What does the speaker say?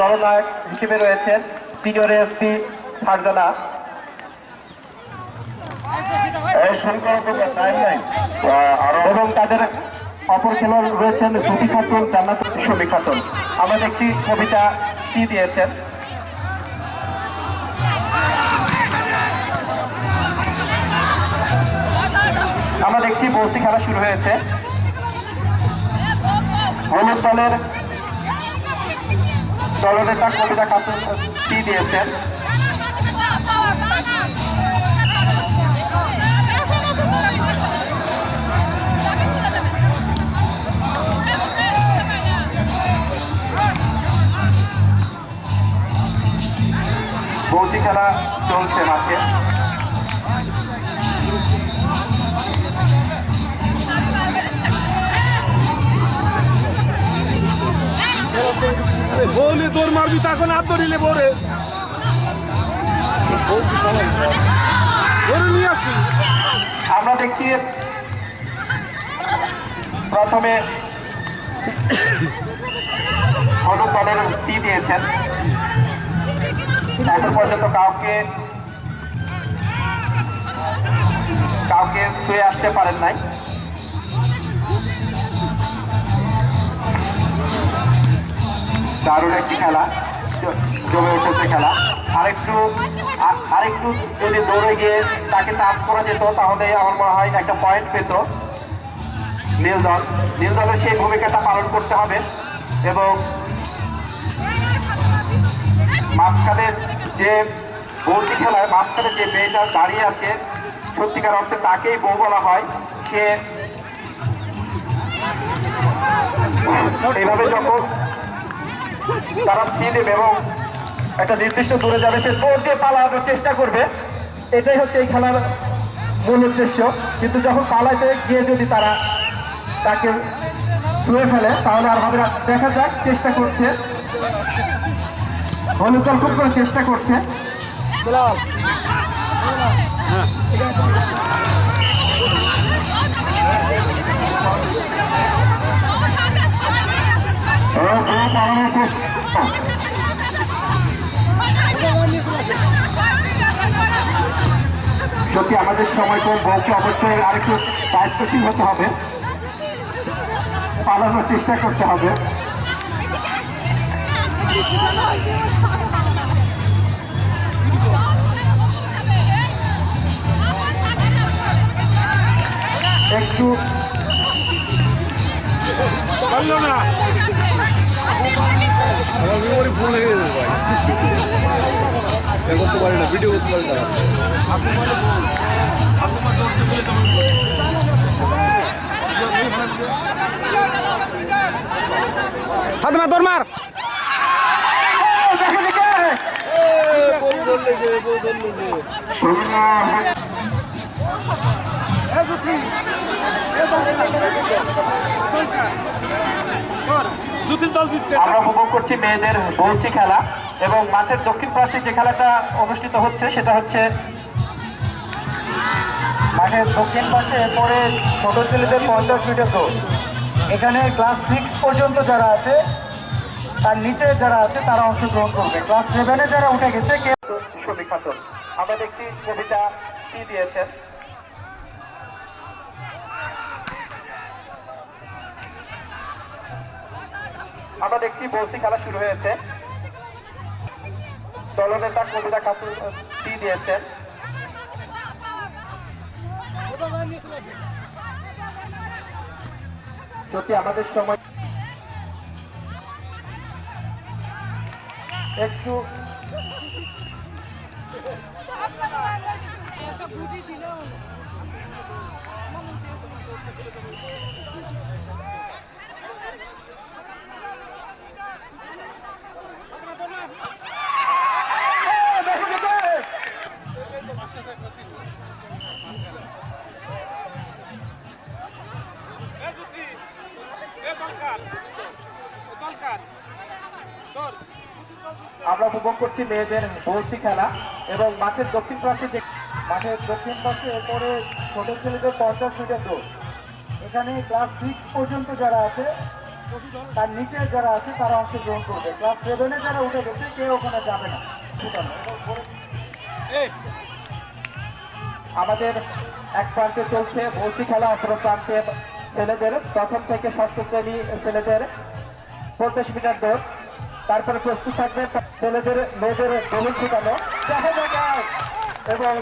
দলনায়ক হিসেবে রয়েছেন senior SP Farzana. এবং তাদের অপর খেলোয়াড় রয়েছেন জুটি খাতুন জান্নাত শমী খাতুন। আমরা দেখছি কবিতা কি দিয়েছেন। আমরা দেখছি বসি খেলা শুরু হয়েছে। হলুদ দলের দলনেতা কবিতা খাতুন কি দিয়েছেন? বৌচি খেলা চলছে মাঠে। তোর মারবি, তখন ধরে নিয়ে আসি। আমরা দেখছি প্রথমে হলুদ দলের সি দিয়েছেন। এখন পর্যন্ত কাউকে কাউকে ছুঁয়ে আসতে পারেন নাই। দারুণ একটি খেলা। জমে উঠেছে খেলা। আরেকটু আরেকটু যদি দৌড়ে গিয়ে তাকে টাচ করা যেত তাহলে আমার মনে হয় একটা পয়েন্ট পেত। নীল দল নীল দলের সেই ভূমিকাটা পালন করতে হবে এবং মাঝখানে যে বৌচি খেলায় মাঝখানে যে মেয়েটা দাঁড়িয়ে আছে সত্যিকার অর্থে তাকেই বউ বলা হয়। সে এইভাবে যখন তারা ফি দেবে এবং একটা নির্দিষ্ট দূরে যাবে সে দৌড় দিয়ে পালানোর চেষ্টা করবে। এটাই হচ্ছে এই খেলার মূল উদ্দেশ্য। কিন্তু যখন পালাইতে গিয়ে যদি তারা তাকে ছুঁয়ে ফেলে তাহলে আর হবে দেখা যাক চেষ্টা করছে। হলুদ খুব করে চেষ্টা করছে। সত্যি আমাদের সময় কম বউকে অবশ্যই আরেকটু দায়িত্বশীল হতে হবে। পালানোর চেষ্টা করতে হবে। একটু না। আমার ফুল লেগে ভাই। করতে পারি না ভিডিও করতে পারি না। হাত মা তোর মার। জুতির দল দিচ্ছে আমরা উপভোগ করছি মেয়েদের বৌচি খেলা। এবং মাঠের দক্ষিণ পাশে যে খেলাটা অনুষ্ঠিত হচ্ছে, সেটা হচ্ছে মাঠের দক্ষিণ পাশে পরে ছোট ছেলেদের পঞ্চাশ মিটার দৌড়। এখানে ক্লাস সিক্স পর্যন্ত যারা আছে, তার নিচে যারা আছে, তারা অংশগ্রহণ করবে। ক্লাস সেভেনে যারা উঠে গেছে, কে ছবি খাতুন আমরা দেখছি কবিতা কি দিয়েছেন। আমরা দেখছি বৌসি খেলা শুরু হয়েছে। দলনেতা কবিতা কাপুর টি দিয়েছেন? যদি আমাদের সময় একটু আমরা উপভোগ করছি মেয়েদের বলছি খেলা এবং মাঠের দক্ষিণ পাশে যে মাঠের দক্ষিণ পাশে এরপরে ছোট ছেলেদের পঞ্চাশ মিটার দৌড়। এখানে ক্লাস সিক্স পর্যন্ত যারা আছে তার নিচে যারা আছে তারা অংশগ্রহণ করবে। ক্লাস সেভেনে যারা উঠে গেছে কেউ ওখানে যাবে না। আমাদের এক প্রান্তে চলছে বলছি খেলা অপর প্রান্তে ছেলেদের। প্রথম থেকে ষষ্ঠ শ্রেণি ছেলেদের পঞ্চাশ মিটার দৌড়। তারপরে প্রস্তুত থাকবে ছেলেদের মেয়েদের দলিল ঠিকানো। এবং